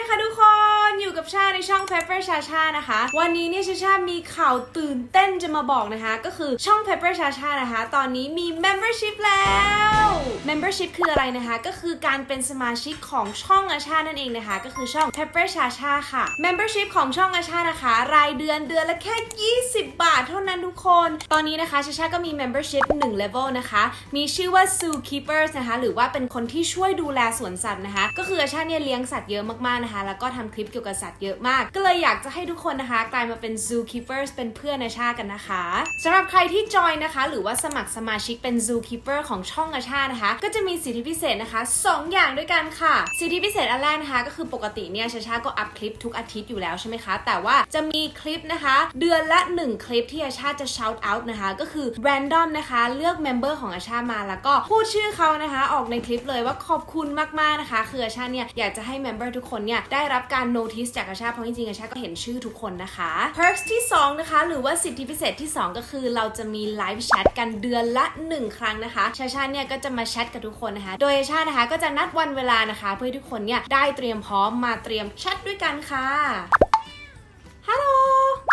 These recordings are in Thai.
นะคะทุกคนอยู่กับชาในช่อง Pepper ชาชานะคะ วันนี้เนี่ยชาชามีข่าวตื่นเต้นจะมาบอกนะคะ ก็คือช่อง Pepper ชาชานะคะ ตอนนี้มี membership แล้ว membership คืออะไรนะคะ ก็คือการเป็นสมาชิกของช่องอาชานั่นเองนะคะ ก็คือช่อง Pepper ชาชาค่ะ membership ของช่องอาชานะคะ รายเดือนเดือนละแค่ 20 บาท เท่านั้นทุกคน ตอนนี้นะคะชาชาก็มี membership 1 level นะคะ มีชื่อว่า zookeepers นะคะ หรือว่าเป็นคนที่ช่วยดูแลสวนสัตว์นะคะ ก็คืออาชาเนี่ยเลี้ยงสัตว์เยอะมากๆนะคะ แล้วก็ทำคลิปเกี่ยวกับสัตว์เยอะมาก ก็เลยอยากจะให้ทุกคนนะคะ กลายมาเป็น zookeepers เป็นเพื่อนอาชากันนะคะสำหรับใครที่จอยนะคะ หรือว่าสมัครสมาชิกเป็น zookeeper ของช่องอาชานะคะ ก็จะมีสิทธิพิเศษนะคะ 2 อย่างด้วยกันค่ะ สิทธิพิเศษอันแรกนะคะ ก็คือปกติเนี่ยชาชาก็อัพคลิปทุกอาทิตย์อยู่แล้วใช่ไหมคะ แต่ว่าจะมีคลิปนะคะ เดือนละ 1 คลิปที่อาชาจะ shout out นะคะ ก็คือ random นะคะ เลือกเมมเบอร์ของอาชามาแล้วก็พูดชื่อเขานะคะ ออกในคลิปเลยว่าขอบคุณมากๆนะคะ คืออาชาเนี่ยอยากจะให้เมมเบอร์ทุกคนเนี่ยได้รับการ notice จากอาชาเพราะจริงๆอาชาก็เห็นชื่อทุกคนนะคะ perks ที่ 2 นะคะ หรือว่าสิทธิพิเศษที่ 2 ก็คือเราจะมีไลฟ์แชทกันเดือนละ 1 ครั้งนะคะชาชาเนี่ยก็จะมาแชทกับทุกคนนะคะ โดยชาชานะคะก็จะนัดวันเวลานะคะ เพื่อให้ทุกคนเนี่ยได้เตรียมพร้อมมาเตรียมแชทด้วยกันค่ะฮัลโหล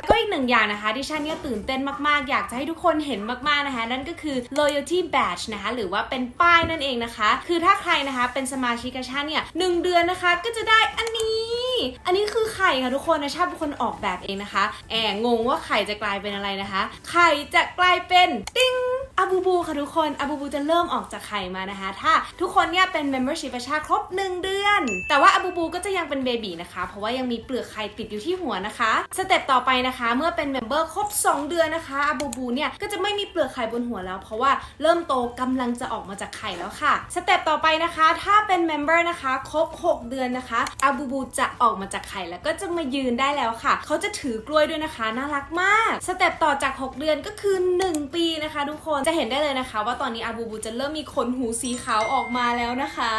ก็อีกหนึ่งอย่างนะคะที่ฉันเนี่ยตื่นเต้นมากๆ อยากจะให้ทุกคนเห็นมากๆนะคะนั่นก็คือ loyalty badge นะคะหรือว่าเป็นป้ายนั่นเองนะคะ คือถ้าใครนะคะเป็นสมาชิกกับฉันเนี่ยหนึ่งเดือนนะคะก็จะได้อันนี้อันนี้คือไข่ค่ะทุกคนนะชาเป็นคนออกแบบเองนะคะ แอบงงว่าไข่จะกลายเป็นอะไรนะคะ ไข่จะกลายเป็นติ้ง อาบูบูค่ะทุกคนอาบูบูจะเริ่มออกจากไข่มานะคะ ถ้าทุกคนเนี่ยเป็น membership ประชาครบ 1 เดือน แต่ว่าอาบูบูก็จะยังเป็นเบบีนะคะ เพราะว่ายังมีเปลือกไข่ติดอยู่ที่หัวนะคะ สเต็ปต่อไปนะคะ เมื่อเป็น member ครบ 2 เดือนนะคะอาบูบูเนี่ยก็จะไม่มีเปลือกไข่บนหัวแล้ว เพราะว่าเริ่มโตกำลังจะออกมาจากไข่แล้วค่ะ สเต็ปต่อไปนะคะ ถ้าเป็น member นะคะครบ 6 เดือนนะคะอาบูบูจะออกมาจากไข่แล้วก็จะมายืนได้แล้วค่ะ เขาจะถือกล้วยด้วยนะคะ น่ารักมาก สเต็ปต่อจาก 6 เดือนก็คือ 1 ปีนะคะ ทุกคนจะเห็นได้เลยนะคะ ว่าตอนนี้อาบูบูจะเริ่มมีขนหูสีขาวออกมาแล้วนะคะ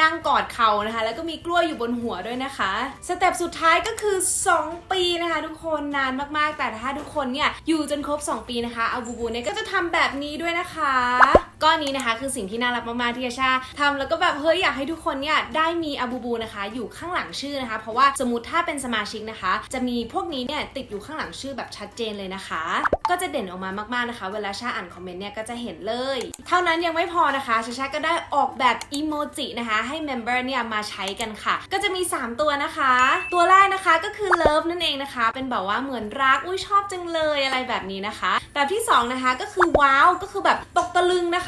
นั่งกอดเขานะคะ แล้วก็มีกล้วยอยู่บนหัวด้วยนะคะ สเต็ปสุดท้ายก็คือ 2 ปีนะคะ ทุกคนนานมากๆ แต่ถ้าทุกคนเนี่ยอยู่จนครบ 2 ปีนะคะอาบูบูเนี่ยก็จะทำแบบนี้ด้วยนะคะ ก้อนนี้นะคะคือสิ่งที่น่ารักมากๆที่อาชาทำแล้วก็แบบเฮ้ยอยากให้ทุกคนเนี่ยได้มีอาบูบูนะคะอยู่ข้างหลังชื่อนะคะ เพราะว่าสมมติถ้าเป็นสมาชิกนะคะ จะมีพวกนี้เนี่ยติดอยู่ข้างหลังชื่อแบบชัดเจนเลยนะคะ ก็จะเด่นออกมามากๆนะคะ เวลาชาอ่านคอมเมนต์เนี่ยก็จะเห็นเลย เท่านั้นยังไม่พอนะคะชาชาก็ได้ออกแบบอีโมจินะคะให้เมมเบอร์เนี่ยมาใช้กันค่ะ ก็จะมี 3 ตัวนะคะ ตัวแรกนะคะก็คือเลิฟนั่นเองนะคะ เป็นแบบว่าเหมือนรักอุ้ยชอบจังเลยอะไรแบบนี้นะคะ แบบที่2นะคะก็คือว้าวก็คือแบบตกตะลึงนะคะ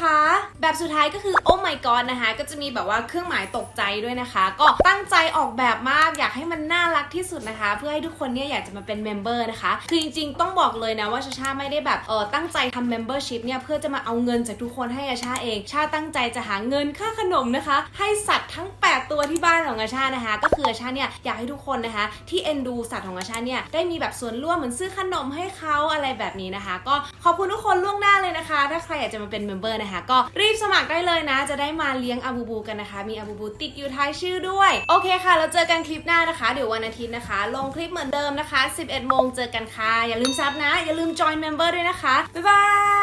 แบบสุดท้ายก็คือโอ้ my god นะคะ ก็จะมีแบบว่าเครื่องหมายตกใจด้วยนะคะ ก็ตั้งใจออกแบบมากอยากให้มันน่ารักที่สุดนะคะ เพื่อให้ทุกคนเนี่ยอยากจะมาเป็นเมมเบอร์นะคะ คือจริงๆ ต้องบอกเลยนะว่าชาชาไม่ได้แบบเออตั้งใจทำ membership เนี่ยเพื่อจะมาเอาเงินจากทุกคนให้อาชาเอง ชาตั้งใจจะหาเงินค่าขนมนะคะ ให้สัตว์ทั้ง 8 ตัวที่บ้านของอาชานะคะ ก็คืออาชาเนี่ยอยากให้ทุกคนนะคะ ที่เอ็นดูสัตว์ของอาชาเนี่ยได้มีแบบส่วนร่วมเหมือนซื้อขนมให้เขาอะไรแบบนี้นะคะ ก็ขอบคุณทุกคนล่วงหน้า ถ้าใครอยากจะมาเป็นเมมเบอร์นะคะ ก็รีบสมัครได้เลยนะ จะได้มาเลี้ยงอาบูบูกันนะคะ มีอาบูบูติดอยู่ท้ายชื่อด้วย โอเคค่ะแล้วเจอกันคลิปหน้านะคะ เดี๋ยววันอาทิตย์นะคะ ลงคลิปเหมือนเดิมนะคะ 11โมงเจอกันค่ะ อย่าลืมซับนะ อย่าลืม join member ด้วยนะคะ บ๊ายบาย